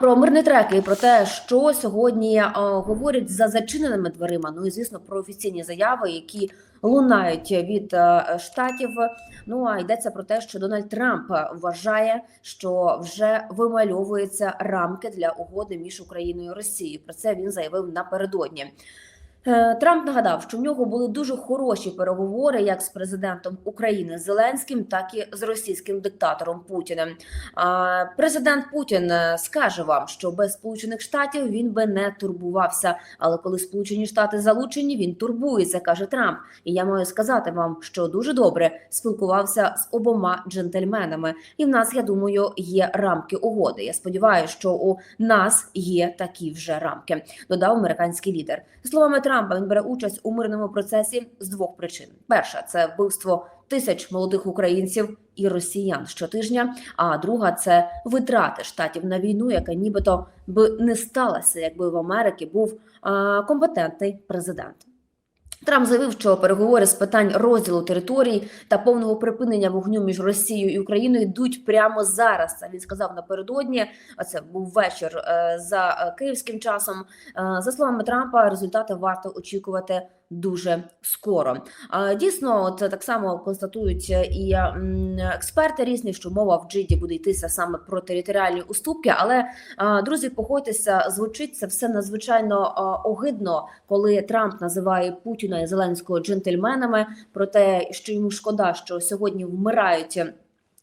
Про мирні треки і про те, що сьогодні о, говорять за зачиненими дверима. Ну і звісно про офіційні заяви, які лунають від е, штатів. Ну а йдеться про те, що Дональд Трамп вважає, що вже вимальовуються рамки для угоди між Україною і Росією. Про це він заявив напередодні. Е, Трамп нагадав, що в нього були дуже хороші переговори як з президентом України Зеленським, так і з російським диктатором Путіним. Президент Путін е, скаже вам, що без Сполучених Штатів він би не турбувався. Але коли Сполучені Штати залучені, він турбується, каже Трамп. І я маю сказати вам, що дуже добре спілкувався з обома джентльменами. І в нас, я думаю, є рамки угоди. Я сподіваюся, що у нас є такі вже рамки. Додав американський лідер. Словами Трампа, він бере участь у мирному процесі з двох причин: перша це вбивство тисяч молодих українців і росіян щотижня. А друга це витрати штатів на війну, яка нібито би не сталася, якби в Америці був компетентний президент. Трамп заявив, що переговори з питань розділу територій та повного припинення вогню між Росією і Україною йдуть прямо зараз. Він сказав напередодні. А це був вечір е, за е, київським часом. Е, За словами Трампа, результати варто очікувати дуже скоро. Дійсно, от так само констатують і експерти різні, що мова в Джиді буде йтися саме про територіальні уступки. Але друзі, погодьтеся, звучить це все надзвичайно огидно, коли Трамп називає Путіна і Зеленського джентльменами про те, що йому шкода, що сьогодні вмирають.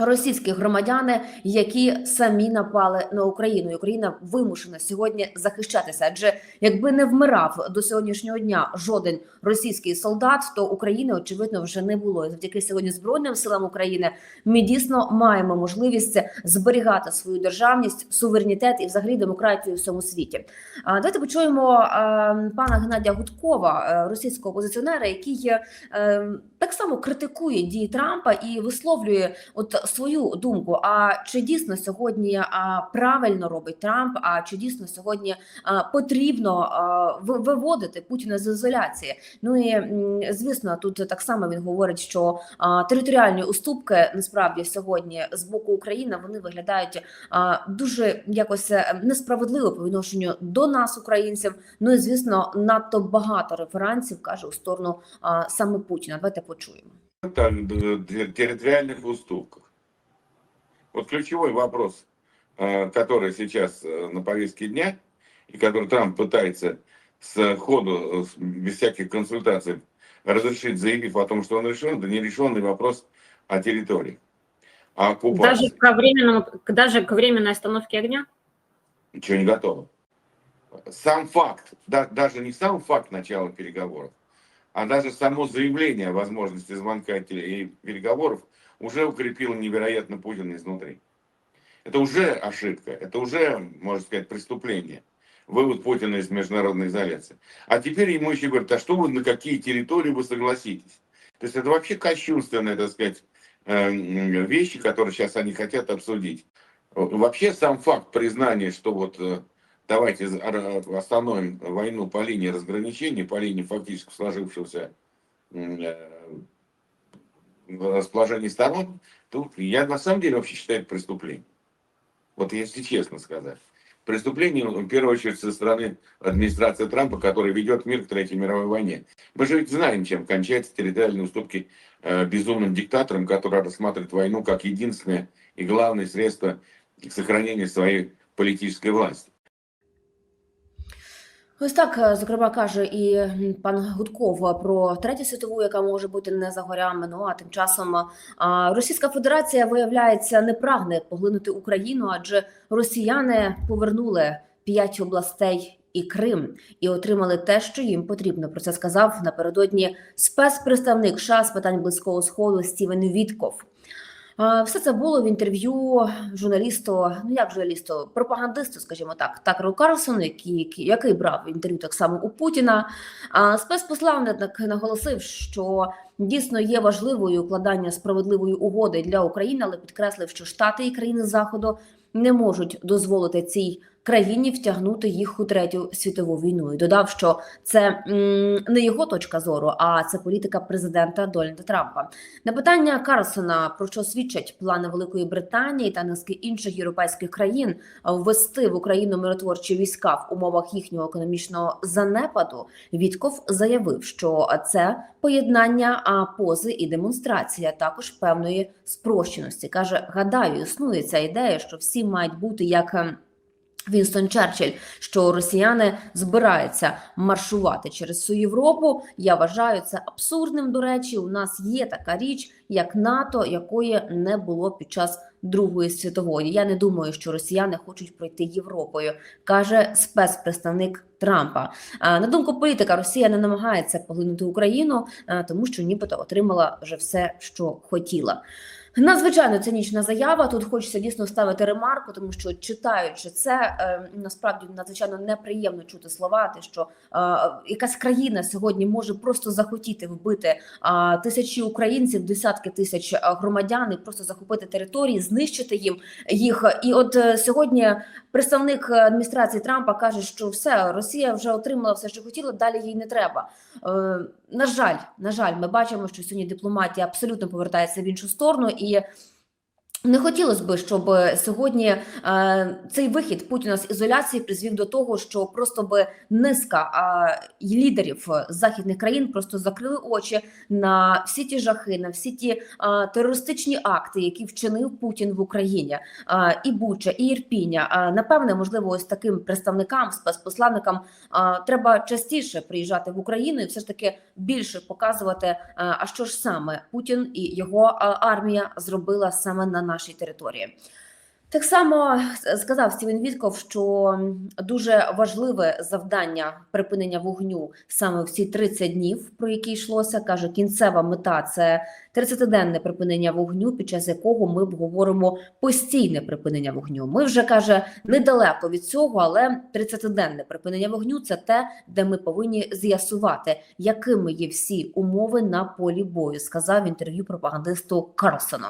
Російські громадяни, які самі напали на Україну, і Україна вимушена сьогодні захищатися. Адже якби не вмирав до сьогоднішнього дня жоден російський солдат, то України очевидно вже не було. І завдяки сьогодні збройним силам України ми дійсно маємо можливість зберігати свою державність, суверенітет і взагалі демократію в всьому світі. А давайте почуємо пана Геннадія Гудкова, е, російського опозиціонера, який е, так само критикує дії Трампа і висловлює от свою думку. А чи дійсно сьогодні правильно робить Трамп? А чи дійсно сьогодні потрібно виводити Путіна з ізоляції? Ну і звісно, тут так само він говорить, що територіальні уступки насправді сьогодні з боку України вони виглядають дуже якось е, несправедливо по відношенню до нас, українців. Ну і звісно, надто багато реферансів каже у сторону саме Путіна. Давайте почуємо. там, территориальных уступках. Вот ключевой вопрос, э, который сейчас э, на повестке дня, и который Трамп пытается с ходу, э, без всяких консультаций разрешить, заявив о том, что он решен, это нерешенный вопрос о территории, о оккупации. Даже к временному, даже к временной остановке огня? Ничего не готово. Сам факт, да- даже не сам факт начала переговоров, а даже само заявление о возможности звонка и переговоров уже укрепило невероятно Путина изнутри. Это уже ошибка, это уже, можно сказать, преступление. Вывод Путина из международной изоляции. А теперь ему еще говорят, а что вы, на какие территории вы согласитесь? То есть это вообще кощунственные, так сказать, э, вещи, которые сейчас они хотят обсудить. Вообще сам факт признания, что вот э, давайте остановим войну по линии разграничения, по линии фактически сложившегося м, расположения сторон, тут я на самом деле вообще считаю это преступлением. Вот если честно сказать. Преступление, в первую очередь, со стороны администрации Трампа, который ведет мир к Третьей мировой войне. Мы же ведь знаем, чем кончаются территориальные уступки э, безумным диктаторам, который рассматривает войну как единственное и главное средство к сохранению своей политической власти. Ось так, е, зокрема, каже і пан Гудков про третю світову, яка може бути не за горями. Ну а тим часом Російська Федерація виявляється не прагне поглинути Україну, адже росіяни повернули п'ять областей і Крим і отримали те, що їм потрібно. Про це сказав напередодні спецпредставник США з питань близького сходу Стівен Вітков. Все це було в інтерв'ю журналісту, ну як журналісту, пропагандисту, скажімо так, Такеру Карлсону, який, який, брав інтерв'ю так само у Путіна. Спецпосланник наголосив, що дійсно є важливою укладання справедливої угоди для України, але підкреслив, що Штати і країни Заходу не можуть дозволити цій країні втягнути їх у третю світову війну. І додав, що це не його точка зору, а це політика президента Дональда Трампа. На питання Карлсона про що свідчать плани Великої Британії та низки інших європейських країн ввести в Україну миротворчі війська в умовах їхнього економічного занепаду, Вітков заявив, що це поєднання а, пози і демонстрація, також певної спрощеності. каже: гадаю, існує ця ідея, що всі мають бути як. Вінстон Черчилль, що росіяни збираються маршувати через всю Європу. Я вважаю це абсурдним. До речі, у нас є така річ, як НАТО, якої не було під час Другої світової. Я не думаю, що росіяни хочуть пройти Європою, каже спецпредставник Трампа. На думку політика, Росія не намагається поглинути Україну, тому що нібито отримала вже все, що хотіла. Надзвичайно цинічна заява. Тут хочеться дійсно ставити ремарку, тому що читаючи це, е, насправді надзвичайно неприємно чути слова, те, що якась країна сьогодні може просто захотіти вбити тисячі українців, десятки тисяч громадян і просто захопити території, знищити їм їх. І от е, сьогодні представник адміністрації Трампа каже, що все Росія вже отримала все, що хотіла, далі їй не треба. Е, на жаль, на жаль, ми бачимо, що сьогодні дипломатія абсолютно повертається в іншу сторону, і не хотілося б, щоб сьогодні е, цей вихід Путіна з ізоляції призвів до того, що просто би низка е, лідерів західних країн просто закрили очі на всі ті жахи, на всі ті е, терористичні акти, які вчинив Путін в Україні, е, і Буча, і Ірпіня. Е, напевне, можливо, ось таким представникам, спецпосланникам е, треба частіше приїжджати в Україну і все ж таки більше показувати, е, а що ж саме Путін і його е, армія зробила саме на нашій території. Так само сказав Стівен Вітков, що дуже важливе завдання припинення вогню саме в ці 30 днів, про які йшлося. каже, кінцева мета це 30-денне припинення вогню, під час якого ми обговоримо постійне припинення вогню. Ми вже каже недалеко від цього, але 30-денне припинення вогню це те, де ми повинні з'ясувати, якими є всі умови на полі бою, сказав інтерв'ю пропагандисту Карлсону.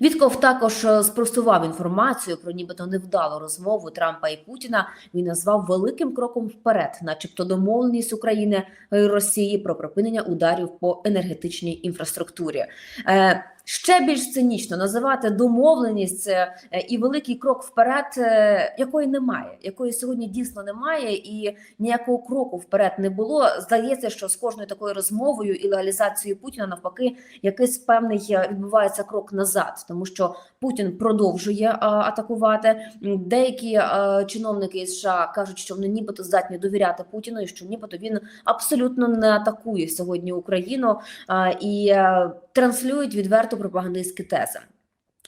Вітков також е, спростував інформацію про нібито невдалу розмову Трампа і Путіна. Він назвав великим кроком вперед, начебто домовленість України і Росії про припинення ударів по енергетичній інфраструктурі. Е, Ще більш цинічно називати домовленість е, і великий крок вперед, якої немає, якої сьогодні дійсно немає, і ніякого кроку вперед не було. Здається, що з кожною такою розмовою і легалізацією Путіна навпаки якийсь певний відбувається крок назад, тому що Путін продовжує атакувати. Деякі чиновники із США кажуть, що вони нібито здатні довіряти Путіну, і що нібито він абсолютно не атакує сьогодні Україну і а, транслюють відверто пропагандистські тези.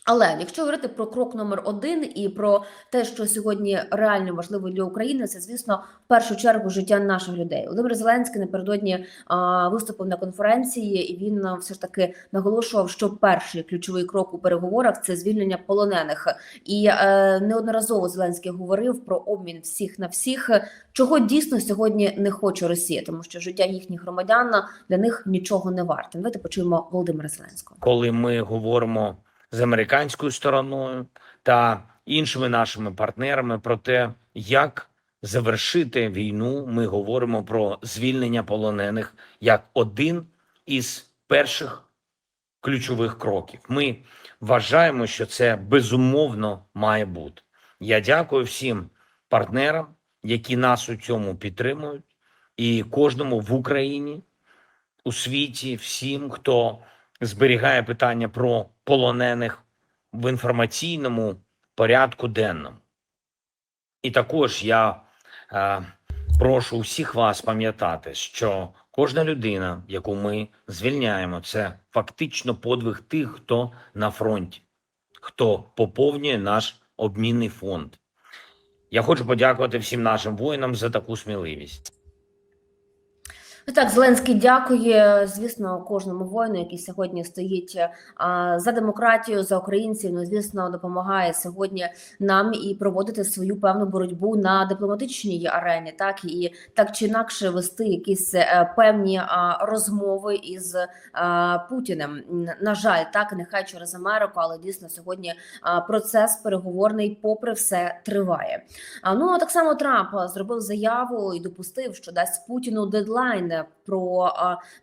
Але якщо говорити про крок номер один і про те, що сьогодні реально важливо для України, це звісно в першу чергу життя наших людей. Володимир Зеленський напередодні а, виступив на конференції, і він все ж таки наголошував, що перший ключовий крок у переговорах це звільнення полонених. І е, неодноразово Зеленський говорив про обмін всіх на всіх, чого дійсно сьогодні не хоче Росія, тому що життя їхніх громадян для них нічого не варте. Давайте почуємо Володимира Зеленського. коли ми говоримо з американською стороною та іншими нашими партнерами про те, як завершити війну, ми говоримо про звільнення полонених як один із перших ключових кроків. Ми вважаємо, що це безумовно має бути. Я дякую всім партнерам, які нас у цьому підтримують, і кожному в Україні, у світі, всім, хто зберігає питання про полонених в інформаційному порядку денному. І також я е, прошу усіх вас пам'ятати, що кожна людина, яку ми звільняємо, це фактично подвиг тих, хто на фронті, хто поповнює наш обмінний фонд. Я хочу подякувати всім нашим воїнам за таку сміливість. Так, Зеленський дякує, звісно, кожному воїну, який сьогодні стоїть за демократію, за українців. Ну, звісно, допомагає сьогодні нам і проводити свою певну боротьбу на дипломатичній арені, так і так чи інакше вести якісь е, певні розмови із Путіним. На жаль, так нехай через Америку, але дійсно сьогодні процес переговорний, попри все, триває. А ну так само Трамп зробив заяву і допустив, що дасть Путіну дедлайн про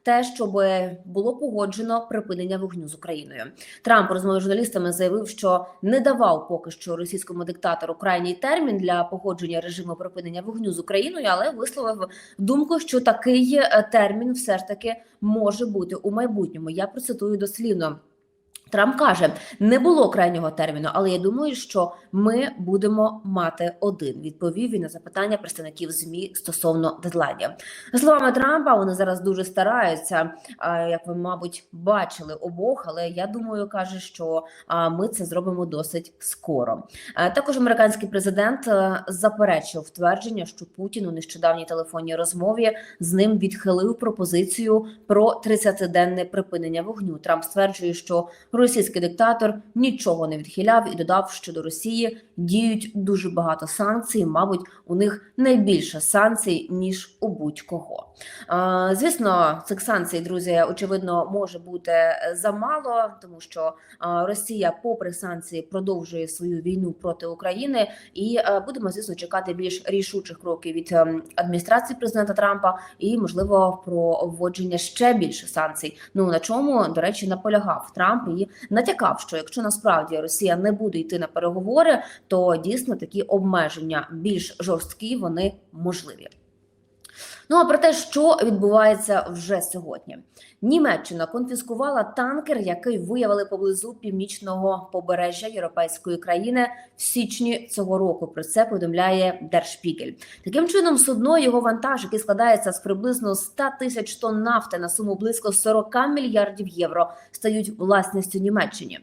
те, щоб було погоджено припинення вогню з Україною. Трамп розмови з журналістами заявив, що не давав поки що російському диктатору крайній термін для погодження режиму припинення вогню з Україною, але висловив думку, що такий е, термін все ж таки може бути у майбутньому. Я процитую дослівно. Трамп каже, не було крайнього терміну, але я думаю, що ми будемо мати один. Відповів він на запитання представників змі стосовно дедлайнів. Словами Трампа, вони зараз дуже стараються, як ви, мабуть, бачили обох. Але я думаю, каже, що ми це зробимо досить скоро. Також американський президент е, заперечив твердження, що Путін у нещодавній телефонній розмові з ним відхилив пропозицію про 30-денне припинення вогню. Трамп стверджує, що російський диктатор нічого не відхиляв і додав, що до Росії діють дуже багато санкцій. Мабуть, у них найбільше санкцій ніж у будь-кого. Звісно, цих санкцій, друзі, очевидно, може бути замало, тому що Росія, попри санкції, продовжує свою війну проти України, і е, будемо звісно чекати більш рішучих кроків від ем, адміністрації президента Трампа і можливо про вводження ще більше санкцій. Ну на чому до речі наполягав Трамп і натякав, що якщо насправді Росія не буде йти на переговори, то дійсно такі обмеження більш жорсткі вони можливі. Ну а про те, що відбувається вже сьогодні, Німеччина конфіскувала танкер, який виявили поблизу північного побережжя європейської країни в січні цього року. Про це повідомляє Держпігель. Таким чином, судно його вантаж, який складається з приблизно 100 тисяч тонн нафти на суму близько 40 мільярдів євро, стають власністю Німеччині.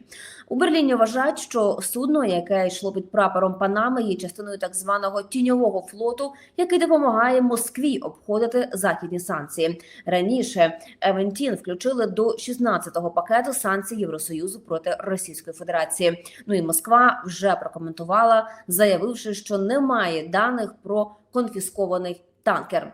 У Берліні вважають, що судно, яке йшло під прапором Панами, є частиною так званого тіньового флоту, який допомагає Москві обходити західні санкції. Раніше Евентін включили до 16-го пакету санкцій Євросоюзу проти Російської Федерації. Ну і Москва вже прокоментувала, заявивши, що немає даних про конфіскований танкер.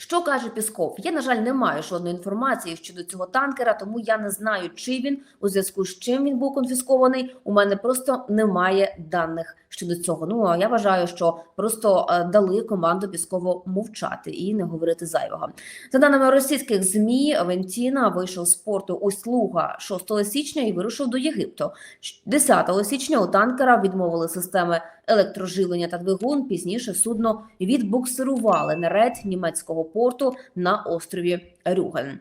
Що каже Пісков? Я, на жаль, не маю жодної інформації щодо цього танкера, тому я не знаю, чи він у зв'язку з чим він був конфіскований. У мене просто немає даних щодо цього. Ну а я вважаю, що просто е, дали команду Піскову мовчати і не говорити зайвого. За даними російських змі, Вентіна вийшов з порту Усть-Луга 6 січня і вирушив до Єгипту. 10 січня у танкера відмовили системи електроживлення та двигун. Пізніше судно відбуксирували на рейд німецького порту на острові Рюген.